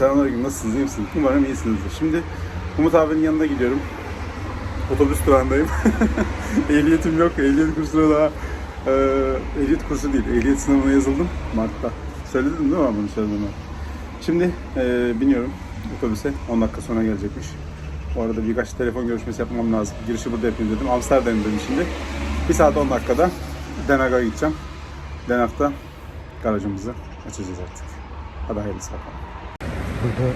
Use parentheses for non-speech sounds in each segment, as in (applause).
Selamünaleyküm. Nasılsınız? İyi misiniz? Umarım iyisinizdir. Şimdi Umut abinin yanına gidiyorum. Otobüs durağındayım. (laughs) Ehliyetim yok. Ehliyet kursuna daha e, ehliyet kursu değil. Ehliyet sınavına yazıldım Mart'ta. Söyledin değil mi ben bunu söylediğimi? Şimdi e, biniyorum otobüse. 10 dakika sonra gelecekmiş. Bu arada birkaç telefon görüşmesi yapmam lazım. Girişi burada yapayım dedim. Amsterdam'dayım şimdi. 1 saat 10 dakikada Den Haag'a gideceğim. Den Haag'da garajımızı açacağız artık. Hadi hayırlısı bakalım. Burada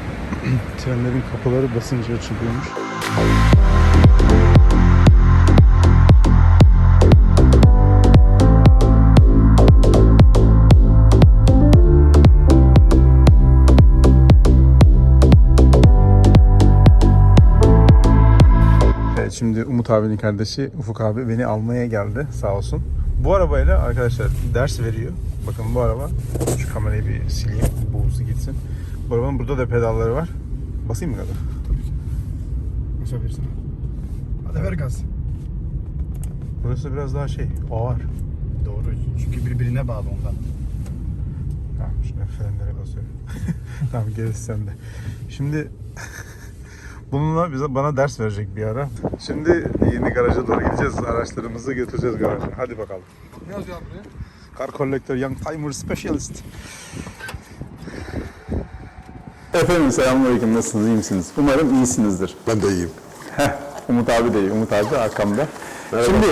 (clears throat) trenlerin kapıları basınca açılıyormuş. Şimdi Umut abinin kardeşi Ufuk abi beni almaya geldi sağ olsun. Bu arabayla arkadaşlar ders veriyor. Bakın bu araba. Şu kamerayı bir sileyim. Buğusu gitsin. Bu arabanın burada da pedalları var. Basayım mı gaza? Basabilirsin. Hadi ver gaz. Burası biraz daha şey ağır. Doğru. Çünkü birbirine bağlı ondan. Tamam şimdi frenlere basıyorum. (laughs) tamam gerisi sende. Şimdi (laughs) bununla bize bana ders verecek bir ara. Şimdi yeni garaja doğru gideceğiz. Araçlarımızı götüreceğiz garaja. Hadi bakalım. Ne yazıyor buraya? Car Collector Young Timer Specialist. Efendim selamünaleyküm. Nasılsınız? iyi misiniz? Umarım iyisinizdir. Ben de iyiyim. Heh, Umut abi de iyi. Umut abi de arkamda. Şimdi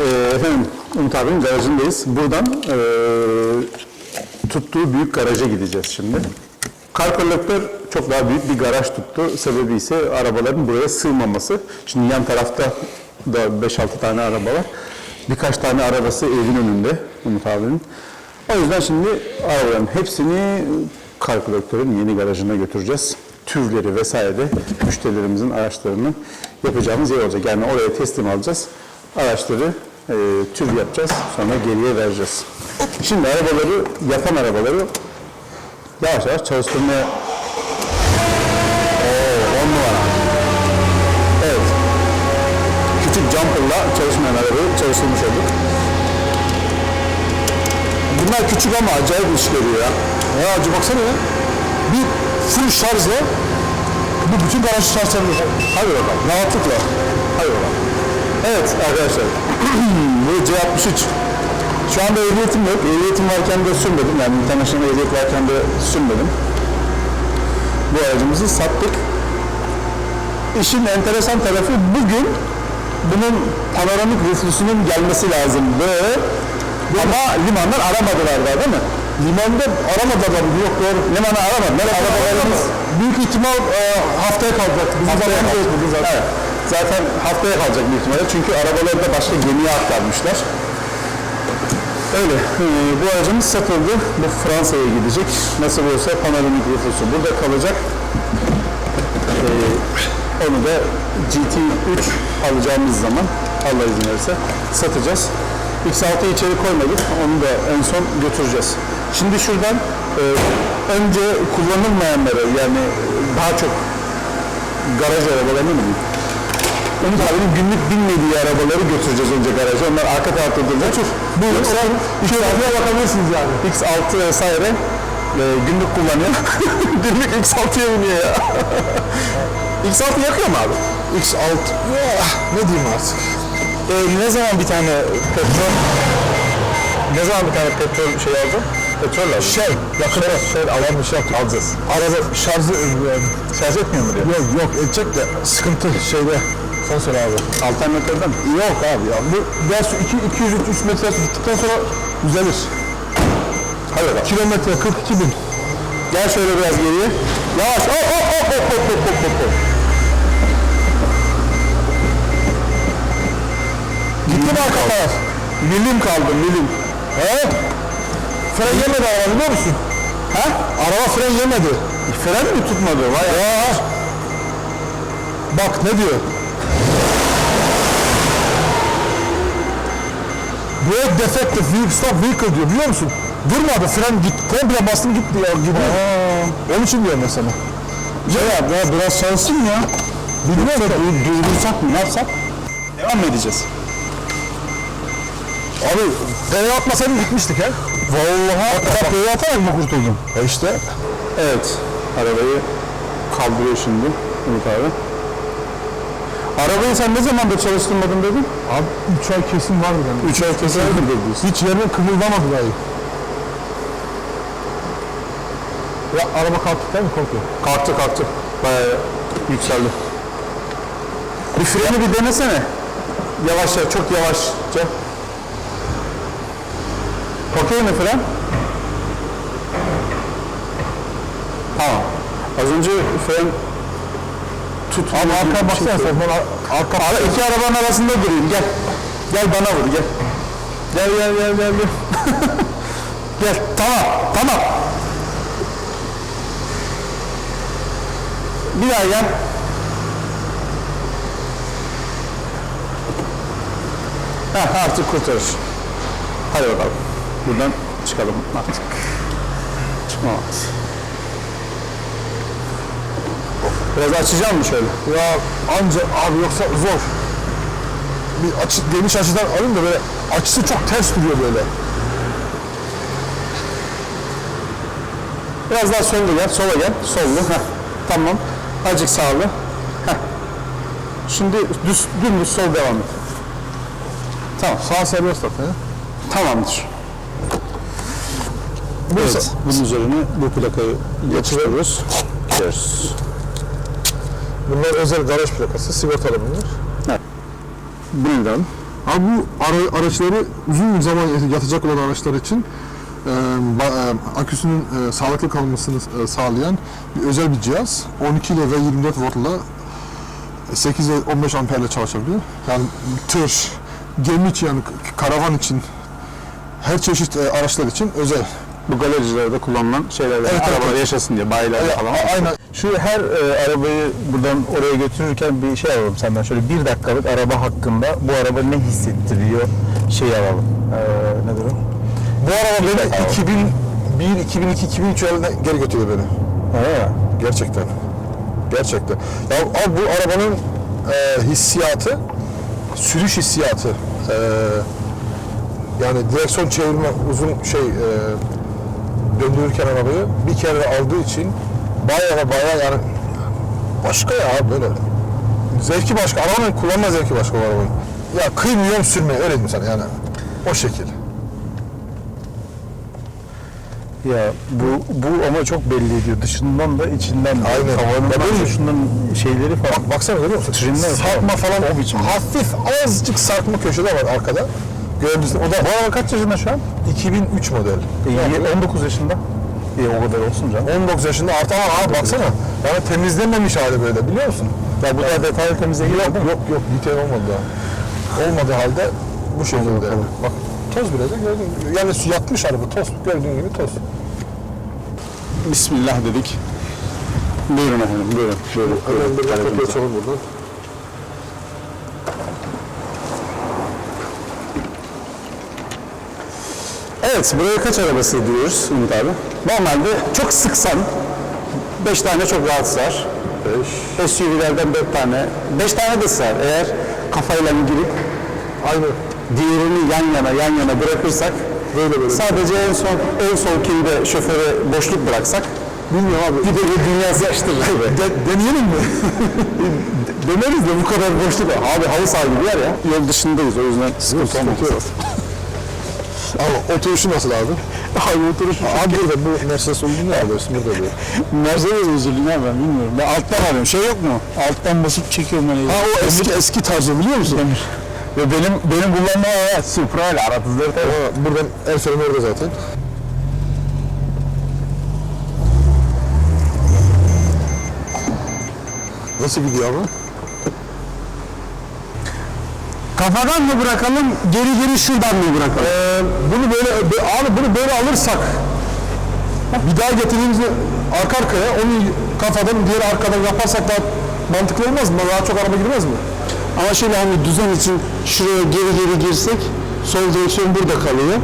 e, efendim Umut abinin garajındayız. Buradan e, tuttuğu büyük garaja gideceğiz şimdi. Car Collector çok daha büyük bir garaj tuttu. Sebebi ise arabaların buraya sığmaması. Şimdi yan tarafta da 5-6 tane araba var. Birkaç tane arabası evin önünde Umut abinin. O yüzden şimdi arabaların hepsini Collector'ın yeni garajına götüreceğiz. Türleri vesaire de müşterilerimizin araçlarını yapacağımız yer olacak. Yani oraya teslim alacağız. Araçları e, tür yapacağız. Sonra geriye vereceğiz. Şimdi arabaları, yapan arabaları yavaş yavaş çalıştırmaya. Küçük jumper'la çalışmayan arabayı çalıştırmış olduk. Bunlar küçük ama acayip iş görüyor ya. Ya acı baksana ya. Bir full şarjla bu bütün garajı şarj edebilir. Hadi bakalım. Rahatlıkla. Hadi bakalım. Evet arkadaşlar. (clears throat) Bu C63. Şu anda ehliyetim yok. Ehliyetim varken de sürmedim. Yani international ehliyet varken de sürmedim. Bu aracımızı sattık. İşin enteresan tarafı bugün bunun panoramik rüflüsünün gelmesi lazım ve ama limandan aramadılar daha değil mi? Limanda aramadılar mı? Yok doğru. Limanı aramadılar. Arabalarımız Büyük ihtimal e, haftaya kalacak. Bizim Haftaya kalacak. zaten. Evet. Zaten haftaya kalacak büyük ihtimalle. Çünkü arabaları da başka gemiye aktarmışlar. Öyle. Ee, bu aracımız satıldı. Bu Fransa'ya gidecek. Nasıl olsa panoramik nüfusu burada kalacak. Ee, onu da GT3 alacağımız zaman Allah izin verirse satacağız. X6'yı içeri koymadık. Onu da en son götüreceğiz. Şimdi şuradan e, önce kullanılmayanları yani daha çok garaj arabalarını mı diyeyim? Umut abinin günlük binmediği arabaları götüreceğiz önce garaja. Onlar arka tarafta duracak. Bu yoksa Şöyle bakabilirsiniz yani. X6 vesaire e, günlük kullanıyor. (laughs) günlük X6'ya biniyor ya. (laughs) X6 yakıyor mu abi? X6. Ya, ne diyeyim artık. E, ne zaman bir tane petrol ne zaman bir tane petrol şey aldın? Petrol lazım. Şey, yakında şöyle alan bir şey yaptık. Alacağız. Araba şarjı, e, şarj etmiyor mu diyor? Yok yok edecek de sıkıntı şeyde. Son söyle abi. Alternatörden mi? Yok abi ya. Bu biraz 200-300 metre gittikten sonra düzelir. Hadi abi. Kilometre 42 bin. Gel şöyle biraz geriye. Yavaş. Hop hop hop hop hop hop hop hop. Gitti mi arka? Milim kaldı milim. He? Fren yemedi araba biliyor musun? Ha? Araba fren yemedi. Fren mi tutmadı? Vay Ya. Bak ne diyor? Brake defective stop vehicle diyor biliyor musun? Durmadı fren git komple bastım gitti ya gibi. Onun için diyorum mesela. Ya, ya biraz çalışsın ya. Bilmiyorum da durdursak mı ne yapsak? Devam mı edeceğiz? Abi P'ye atmasaydım gitmiştik he. Vallahi. P'ye atarak mı kurtuldun? E işte. Evet. Arabayı kaldırıyor şimdi Umut abi. Arabayı sen ne zamandır çalıştırmadın dedin? Abi 3 ay kesin vardı bende. 3 ay kesin diyorsun. Hiç yerine kımıldamadı dahi. Ya araba kalktı değil mi komple? Kalktı kalktı. Bayağı yükseldi. Bir freni bir denesene. Yavaşça, çok yavaşça. Okey mi fren? Tamam. Az önce fren tut. Abi arka baksana sen bana arka Ara, iki arabanın arasında durayım gel. Gel bana vur gel. Gel gel gel gel gel. (laughs) gel tamam tamam. Bir daha gel. Heh, artık kurtarır. Hadi bakalım. Buradan çıkalım artık. Çıkmamaz. Biraz açacağım mı şöyle? Ya anca abi yoksa zor. Bir açı, geniş açıdan alayım da böyle açısı çok ters duruyor böyle. Biraz daha sollu gel, sola gel, sollu. Heh, tamam. Azıcık sağlı. Heh. Şimdi düz, dümdüz sol devam et. Tamam, Sağ serbest zaten. tamamdır. Evet, bunun üzerine bu plakayı geçiriyoruz. Gidiyoruz. Bunlar özel garaj plakası, sigortalı bunlar. Da alın. Abi bu ara, araçları uzun zaman yatacak olan araçlar için e, ba- e, aküsünün e, sağlıklı kalmasını e, sağlayan bir özel bir cihaz. 12 ile ve 24 voltla 8 ve 15 amperle çalışabiliyor. Yani tır, gemi için yani karavan için her çeşit e, araçlar için özel. Bu galericilerde kullanılan şeyler. Evet, arabalar evet. yaşasın diye, bayilerde Evet, falan. aynen. Şu her e, arabayı buradan oraya götürürken bir şey alalım senden. Şöyle bir dakikalık araba hakkında bu araba ne hissettiriyor şey alalım. Ee, nedir o? Bu araba beni 2001, 2002, 2003 yılına geri götürüyor beni. Ha. Gerçekten. Gerçekten. Ya abi bu arabanın e, hissiyatı, sürüş hissiyatı, e, yani direksiyon çevirme uzun şey e, döndürürken arabayı bir kere aldığı için bayağı bayağı yani başka ya böyle. Zevki başka. Arabanın kullanma zevki başka bu arabanın. Ya kıymıyorum sürmeye öyle diyeyim sana yani. O şekil. Ya bu bu ama çok belli ediyor. Dışından da içinden de. Aynen. Tavanından benim- şunun şeyleri falan. Bak baksana görüyor musun? Trimler sarkma falan. O biçim. Hafif azıcık sarkma köşede var arkada. Gördüğünüz o da Bu araba kaç yaşında şu an? 2003 model. E, 19 yaşında. İyi o kadar olsun canım. 19 yaşında artı ama abi baksana. Yani temizlenmemiş hali böyle biliyor musun? Ya bu kadar detaylı temizliğe Yok mi? yok yok detail olmadı daha. Olmadığı halde bu şekilde. Bak toz biraz da gördün. Yani su yatmış araba toz. Gördüğün gibi toz. Bismillah dedik. Buyurun efendim, buyurun. Buyurun, buyurun. Hemen bir kapıyı açalım buradan. Evet, buraya kaç araba sığdırıyoruz Umut abi? Normalde çok sıksan 5 tane çok rahat sığar. 5. SUV'lerden 4 tane. 5 tane de sığar. Eğer kafayla girip Aynı. diğerini yan yana yan yana bırakırsak Böyle böyle. sadece en son en sonkinde şoföre boşluk bıraksak bilmiyorum abi. Bir de bir dünya sıkıştırır. De, deneyelim mi? (laughs) Deneriz de bu kadar boşluk. Abi halı saha gibi yer ya. Yol dışındayız o yüzden sıkıntı olmaz. Ama oturuşu nasıl abi? Abi oturuş. Abi burada bu Mercedes olduğunu ne alıyorsun burada böyle? Mercedes özürlüğünü ya ben bilmiyorum. Ben alttan arıyorum. Şey yok mu? Alttan basıp çekiyorum ben. Ha o eski eski tarzı biliyor musun? Ve benim benim kullandığım araba Supra ile aratızları Ama buradan en son orada zaten. Nasıl gidiyor abi? Kafadan mı bırakalım, geri geri şuradan mı bırakalım? Ee, bunu böyle abi bunu böyle alırsak bir daha getirdiğimizde arka arkaya onu kafadan diğer arkadan yaparsak daha mantıklı olmaz mı? Daha çok araba girmez mi? Ama şöyle hani düzen için şuraya geri geri girsek sol direksiyon burada kalıyor.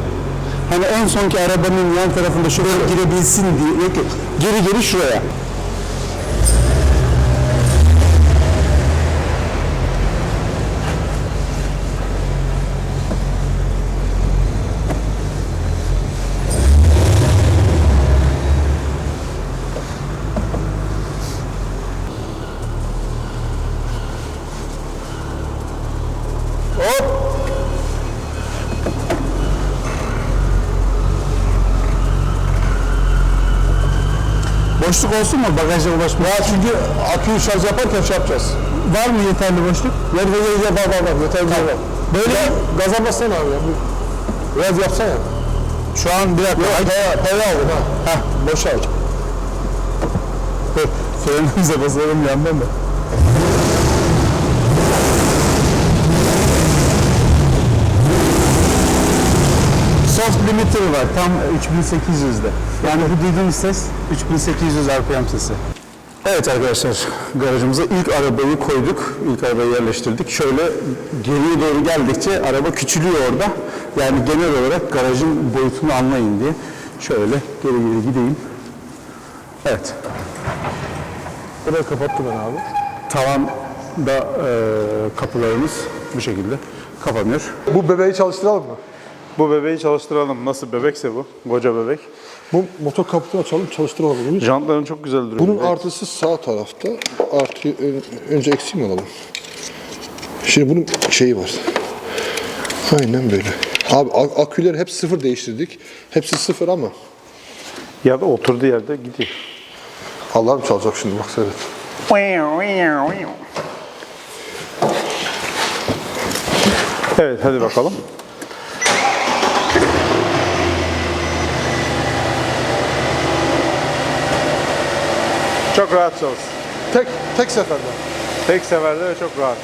Hani en sonki arabanın yan tarafında şuraya girebilsin diye. Yok yok. Geri geri şuraya. Boşluk olsun mu bagaja ulaşmak? Ya çünkü aküyü şarj yaparken şey yapacağız. Var mı yeterli boşluk? Yer yer yer yer var var var yeter bir var. Böyle gaza bassana abi ya. bir- Biraz yapsana ya. Şu an bir dakika. Yok paya, paya aldım ha. Heh, boşalt. Frenimize basalım yandan da. Soft limiter var tam 3800'de. Yani bu dediğimiz ses 3800 RPM sesi. Evet arkadaşlar garajımıza ilk arabayı koyduk. İlk arabayı yerleştirdik. Şöyle geriye doğru geldikçe araba küçülüyor orada. Yani genel olarak garajın boyutunu anlayın diye. Şöyle geri geri gideyim. Evet. Burayı kapattım ben abi. Tavanda e, kapılarımız bu şekilde kapanıyor. Bu bebeği çalıştıralım mı? Bu bebeği çalıştıralım. Nasıl bebekse bu. Koca bebek. Bu motor kaputunu açalım çalıştıralım bunu. Jantların çok güzel duruyor. Bunun artısı sağ tarafta. Artı ön- önce eksiği mi alalım? Şimdi bunun şeyi var. Aynen böyle. Abi a- aküleri hep sıfır değiştirdik. Hepsi sıfır ama. Ya da oturduğu yerde gidiyor. Alarm çalacak şimdi bak seyret. Evet hadi bakalım. Çok rahat çalış. Tek tek seferde. Tek seferde ve çok rahat.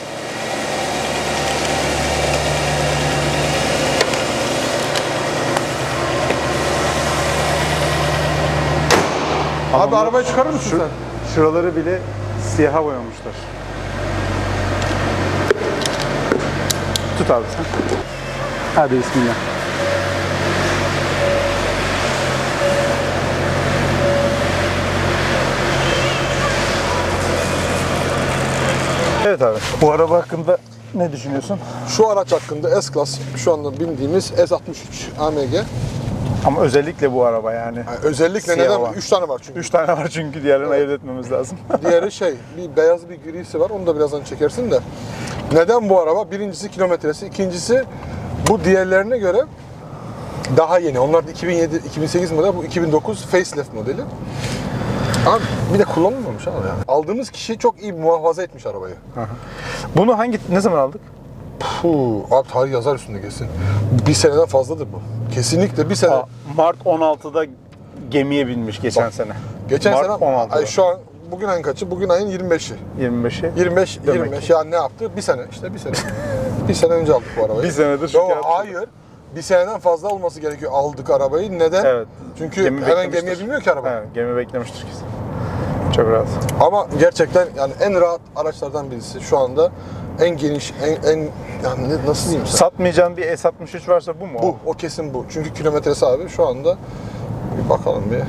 Abi arabayı çıkarır mısın Şu, sen? şuraları bile siyaha boyamışlar. Tut abi sen. Hadi bismillah. Evet abi. Bu araba hakkında ne düşünüyorsun? Şu araç hakkında S-Class şu anda bindiğimiz S63 AMG. Ama özellikle bu araba yani. Yani özellikle Siyah neden? olan. 3 tane var çünkü. Üç tane var çünkü diğerlerini ayırt etmemiz lazım. (laughs) Diğeri şey, bir beyaz bir grisi var. Onu da birazdan çekersin de. Neden bu araba? Birincisi kilometresi, ikincisi bu diğerlerine göre daha yeni. Onlar da 2007, 2008 model, bu 2009 facelift modeli. Abi bir de kullanılmamış abi yani. Aldığımız kişi çok iyi muhafaza etmiş arabayı. Bunu hangi ne zaman aldık? Puh, abi tarih yazar üstünde kesin. Bir seneden fazladır bu. Kesinlikle bir sene. Aa, Mart 16'da gemiye binmiş geçen sene. Geçen Mart sene 16'da. ay şu an bugün ayın kaçı? Bugün ayın 25'i. 25'i. 25 Demek 25 yani ne yaptı? Bir sene işte bir sene. (laughs) bir sene önce aldık bu arabayı. Bir senedir şu kağıt- hayır. Bir seneden fazla olması gerekiyor aldık arabayı. Neden? Evet. Çünkü Gemi hemen beklemiştir. gemiye binmiyor ki araba. He, gemi beklemiştir kesin. Çok rahat. Ama gerçekten yani en rahat araçlardan birisi. Şu anda en geniş, en, en yani ne- nasıl diyeyim sana? Satmayacağın bir S63 varsa bu mu? Bu, o kesin bu. Çünkü kilometresi abi şu anda bir bakalım bir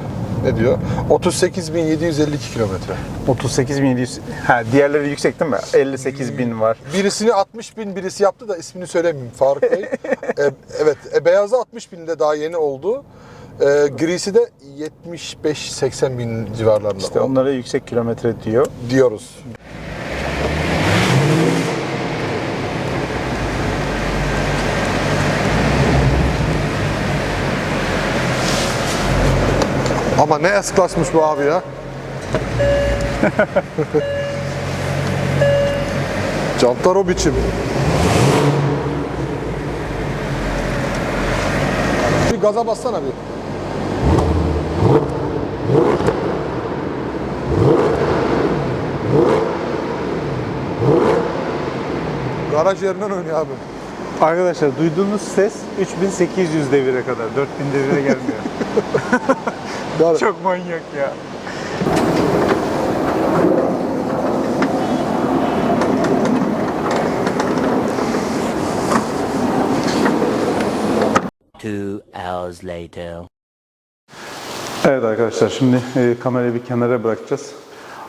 ne diyor? 38.752 kilometre. 38.700. Ha diğerleri yüksek değil mi? 58.000 var. Birisini 60 bin birisi yaptı da ismini söylemeyeyim Faruk Bey. (laughs) E, evet e, beyazı 60 binde daha yeni oldu. E, grisi de 75-80 bin civarlarında İşte onlara yüksek kilometre diyor. diyoruz. Ama ne S-Class'mış bu abi ya. (laughs) Jantlar o biçim. Bir gaza bassana bir. Garaj yerinden oynuyor abi. Arkadaşlar duyduğunuz ses 3800 devire kadar. 4000 devire gelmiyor. (laughs) Çok manyak ya. Two hours later. Evet arkadaşlar şimdi e, kamerayı bir kenara bırakacağız.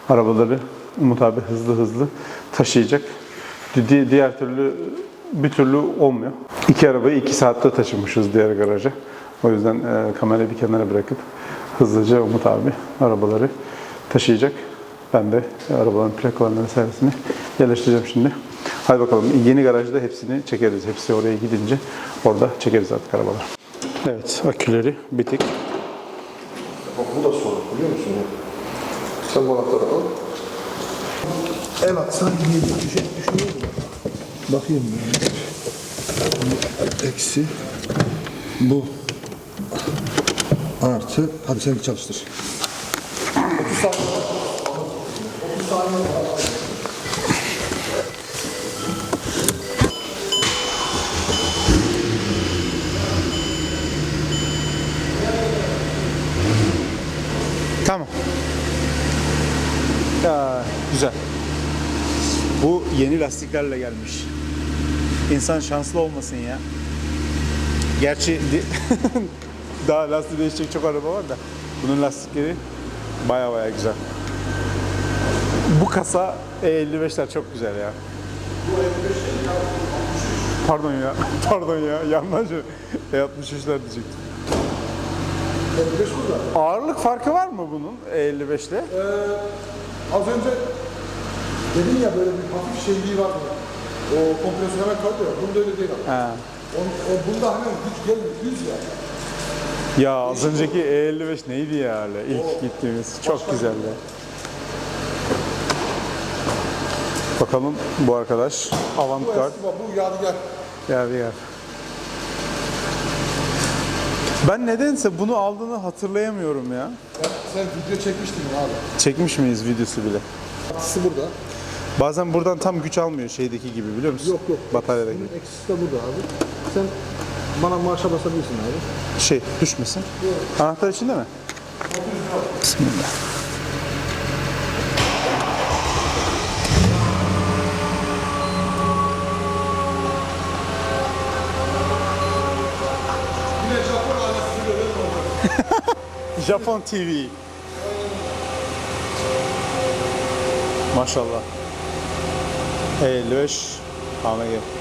Arabaları Umut abi hızlı hızlı taşıyacak. Di- diğer türlü bir türlü olmuyor. İki arabayı iki saatte taşımışız diğer garaja. O yüzden e, kamerayı bir kenara bırakıp hızlıca Umut abi arabaları taşıyacak. Ben de arabaların plakalarını vesairesini yerleştireceğim şimdi. Hadi bakalım yeni garajda hepsini çekeriz. Hepsi oraya gidince orada çekeriz artık arabalar. Evet aküleri bitik. Musun? Sen bu anahtarı al. Evet, sanki bir bir şey düşünüyor mu? Bakayım ben. Eksi. Bu. Artı. Hadi sen çalıştır. 30 saniye. 30 saniye. Tamam. Ya güzel. Bu yeni lastiklerle gelmiş. İnsan şanslı olmasın ya. Gerçi (laughs) daha lastik değişecek çok araba var da bunun lastikleri baya baya güzel. Bu kasa E55'ler çok güzel ya. Pardon ya, (laughs) pardon ya, yanlış E63'ler diyecektim. Ağırlık farkı var mı bunun E55 ile? Az önce dedin ya böyle bir hafif şeyliği var mı? O kompresyon hemen kalıyor. Bunda öyle değil abi. Ha. O, o, bunda hemen güç gelmiyor. Düz ya. Ya az önceki E55 neydi ya öyle ilk gittiğimiz? Çok güzeldi. Bakalım bu arkadaş Bu Avantgard eski bak, bu yadigar. geldi yer. Ben nedense bunu aldığını hatırlayamıyorum ya. Ya, sen video çekmiştin ya abi. Çekmiş miyiz videosu bile? Artısı burada. Bazen buradan tam güç almıyor şeydeki gibi biliyor musun? Yok yok. Bataryadaki. Bunun eksisi de burada abi. Sen bana marşa basabilirsin abi. Şey düşmesin. Anahtar içinde mi? Bismillah. Japon TV. Maşallah. 55 AMG.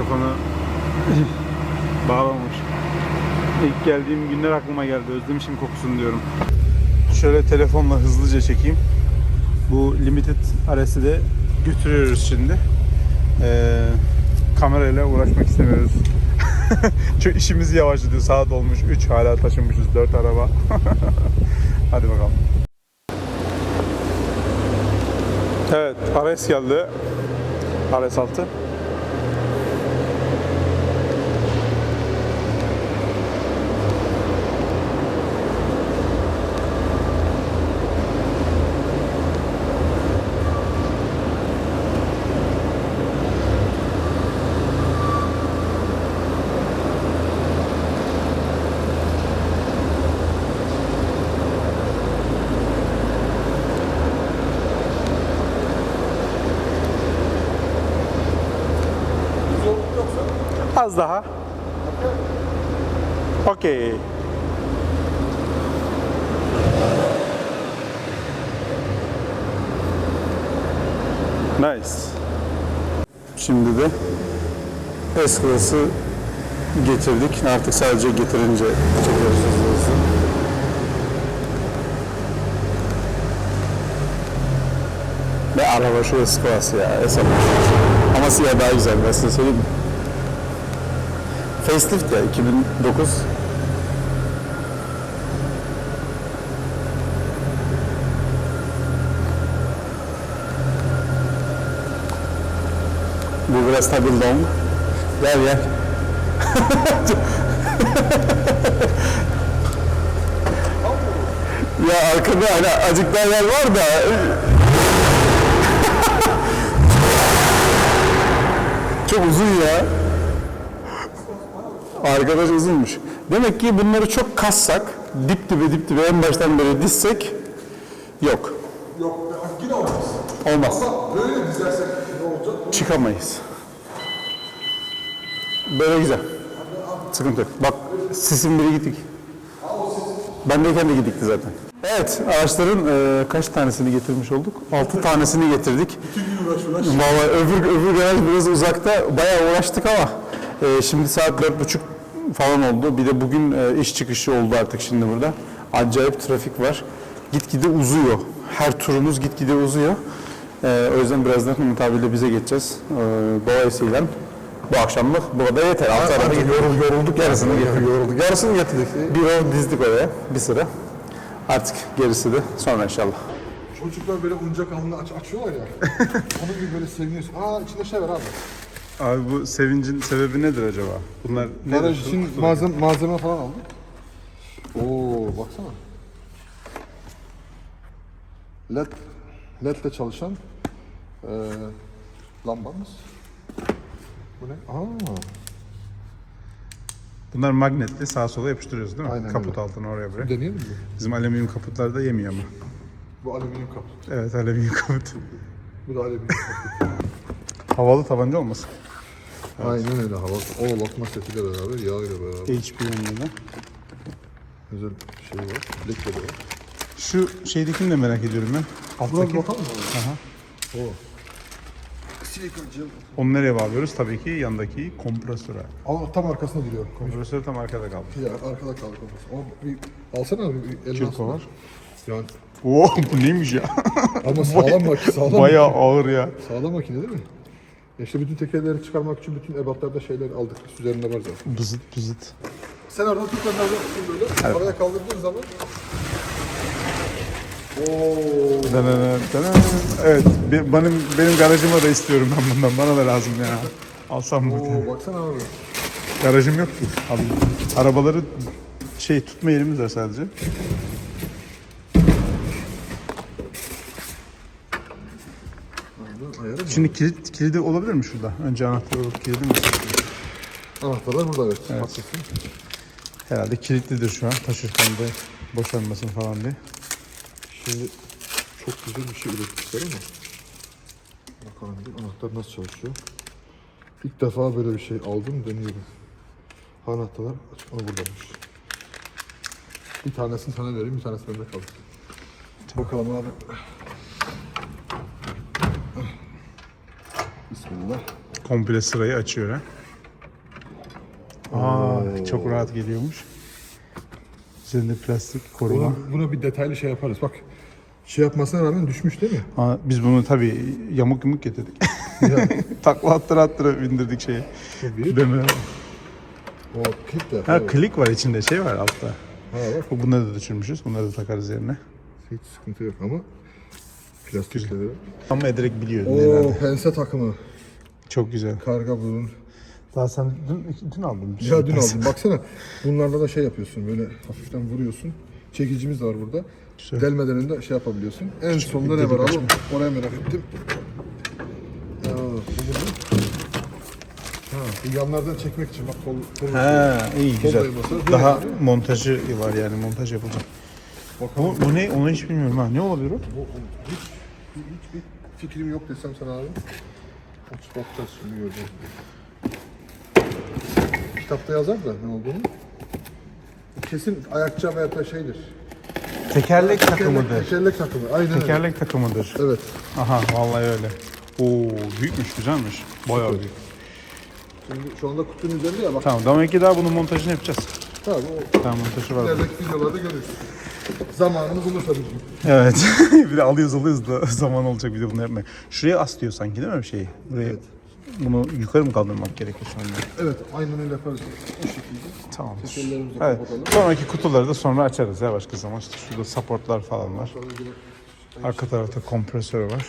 Mikrofonu (laughs) bağlamamış. İlk geldiğim günler aklıma geldi. Özlemişim kokusunu diyorum. Şöyle telefonla hızlıca çekeyim. Bu limited RS'i de götürüyoruz şimdi. Ee, kamerayla uğraşmak istemiyoruz. (laughs) Çünkü işimizi yavaşlatıyor. Saat olmuş 3 hala taşınmışız 4 araba. (laughs) Hadi bakalım. Evet, RS geldi. RS 6. Az daha. Okey. Nice. Şimdi de S-Class'ı getirdik. Artık sadece getirince çekiyoruz hızlı. Ve araba şu S-Class ya. S Ama siyah daha güzel. Ben size söyleyeyim mi? Facelift ya 2009. Bu biraz tabii long. Gel gel. (laughs) ya arkada hani azıcık daha yer var da (laughs) çok uzun ya. Arkadaş uzunmuş. Demek ki bunları çok kassak, dip dibe dip dibe en baştan beri dizsek yok. Yok yine olmaz. Olmaz. Ama böyle dizlersek ne olacak? Çıkamayız. Böyle güzel. Sıkıntı yok. Bak sisin biri gittik. Bendeyken de gidikti zaten. Evet, araçların e, kaç tanesini getirmiş olduk? 6 tanesini getirdik. Vallahi öbür, öbür garaj biraz uzakta. Bayağı uğraştık ama e, şimdi saat dört buçuk falan oldu. Bir de bugün e, iş çıkışı oldu artık şimdi burada. Acayip trafik var. Gitgide uzuyor. Her turumuz gitgide uzuyor. E, o yüzden birazdan Umut abiyle bize geçeceğiz. E, dolayısıyla bu akşamlık burada yeter. Altı araba yorulduk, yorulduk yarısını getirdik. Yorulduk. Yarısını getirdik. Bir o dizdik oraya bir sıra. Artık gerisi de sonra inşallah. Çocuklar böyle oyuncak alnını aç açıyorlar ya. (laughs) Onun gibi böyle seviniyorsun. Aa içinde şey var abi. Abi bu sevincin sebebi nedir acaba? Bunlar Garaj için malzeme, malzeme falan aldık. Oo baksana. LED LED'le çalışan eee lambamız. Bu ne? Aa, Bunlar magnetli sağa sola yapıştırıyoruz değil mi? Aynen Kaput öyle. altına oraya buraya. deneyelim mi? Bizim alüminyum kaputlar da yemiyor ama. Bu alüminyum kaput. Evet alüminyum kaput. Bu da alüminyum kaput. Havalı tabanca olmasın? Aynen öyle hava. O lokma setiyle beraber, yağıyla beraber. HP yanında. Özel şey var. Bilekleri var. Şu şeydekini de merak ediyorum ben. Alttaki. bakalım mı? Aha. O. Onu nereye bağlıyoruz? Tabii ki yandaki kompresöre. Ama tam arkasında duruyor. Kompresör tam arkada kaldı. Ya arkada kaldı kafası. Ama bir alsana bir eline Kirko alsana. var. Yani Oo (laughs) bu neymiş ya? ama sağlam makine, sağlam Bayağı ağır ya. Sağlam makine değil mi? Ya işte bütün tekerleri çıkarmak için bütün ebatlarda şeyler aldık. Üzerinde var zaten. Bızıt bızıt. Sen oradan tut ben oradan tutayım böyle. Araya kaldırdığın zaman Oo. Danana, danana. Evet, be- benim benim garajıma da istiyorum ben bundan. Bana da lazım ya. Alsam mı? Oo baksana abi. Garajım yok ki. Abi, arabaları şey tutma yerimiz var sadece. Ayarı? Şimdi kilit kilidi olabilir mi şurada? Önce anahtarı alıp kilidi mi? Anahtarlar burada evet. Haklısın. Herhalde kilitlidir şu an. Taşırken de boşanmasın falan diye. Şimdi çok güzel bir şey üretmişler ama. Bakalım bir anahtar nasıl çalışıyor. İlk defa böyle bir şey aldım deniyorum. Anahtarlar açık ama buradaymış. Bir tanesini sana vereyim, bir tanesi bende kalır. Bakalım abi. Bismillah. Komple sırayı açıyor ha. Aa, çok rahat geliyormuş. Üzerinde plastik koruma. Buna, buna bir detaylı şey yaparız. Bak şey yapmasına rağmen düşmüş değil mi? Aa, biz bunu tabii yamuk yumuk getirdik. (laughs) Takla attıra attıra bindirdik şeyi. Tabii. O klip de. Ha klik var içinde şey var altta. Ha bak Bunları da düşürmüşüz. Bunları da takarız yerine. hiç sıkıntı yok ama plastikleri. Ama ederek biliyor Oo pense takımı. Çok güzel. Karga burun. Daha sen dün, dün aldın. bir Ya şey. dün aldım. Baksana. Bunlarla da şey yapıyorsun. Böyle hafiften vuruyorsun. Çekicimiz var burada. Güzel. Delmeden önce şey yapabiliyorsun. En sonunda ne var abi? Oraya merak ettim. Aa. Ha, bu yanlardan çekmek için bak kol, kol Ha iyi güzel. dayaması. Bu Daha abi? montajı var yani montaj yapılacak. Bakalım. Bu, bu ne? Onu hiç bilmiyorum ha. Ne olabilir o? Bu, hiç, hiçbir fikrim yok desem sana abi. Şimdi göreceğiz. Kitapta yazar da ne olduğunu. Kesin ayakça veya da şeydir. Tekerlek Tekerlek, takımıdır. tekerlek takımı. Aynen öyle. Tekerlek takımıdır. Evet. Aha vallahi öyle. Oo büyükmüş güzelmiş. Bayağı büyük. Şimdi şu anda kutunun üzerinde ya bak. Tamam demek ki daha bunun montajını yapacağız. Tabii o Daha montajı var. ilerideki videolarda görürsün. Zamanını bulursa bizim. Evet. (laughs) bir de alıyoruz alıyoruz da (laughs) zaman olacak bir de bunu yapmaya. Şuraya as diyor sanki değil mi bir şeyi? Buraya bunu yukarı mı kaldırmak gerekiyor şu anda? Evet aynen öyle yaparız. O şekilde. Tamam. Tekerlerimizi Evet. kapatalım. Sonraki kutuları da sonra açarız ya başka zaman. İşte şurada supportlar falan var. Arka tarafta kompresör var.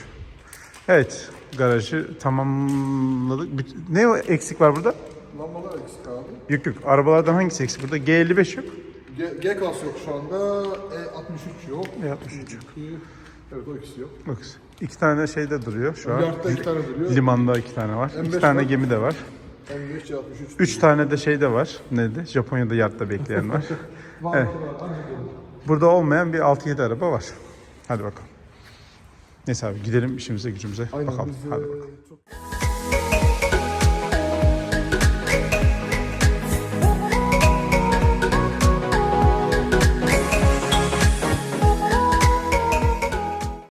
Evet. Garajı tamamladık. Ne eksik var burada? Lambalar eksik abi. Yok yok. Arabalardan hangisi eksik burada? G55 yok. G, G klas yok şu anda. E63 yok. E63 yok. İki- Evet o ikisi yok. Bak iki tane şeyde duruyor şu an. Yardta iki tane duruyor. Limanda iki tane var. M5 iki tane var. gemi de var. M5 C63. Üç tane de şey de var. Neydi? Japonya'da yardta bekleyen var. (laughs) evet. Burada olmayan bir 6-7 araba var. Hadi bakalım. Neyse abi gidelim işimize gücümüze Aynen bakalım. Hadi e, bakalım. çok...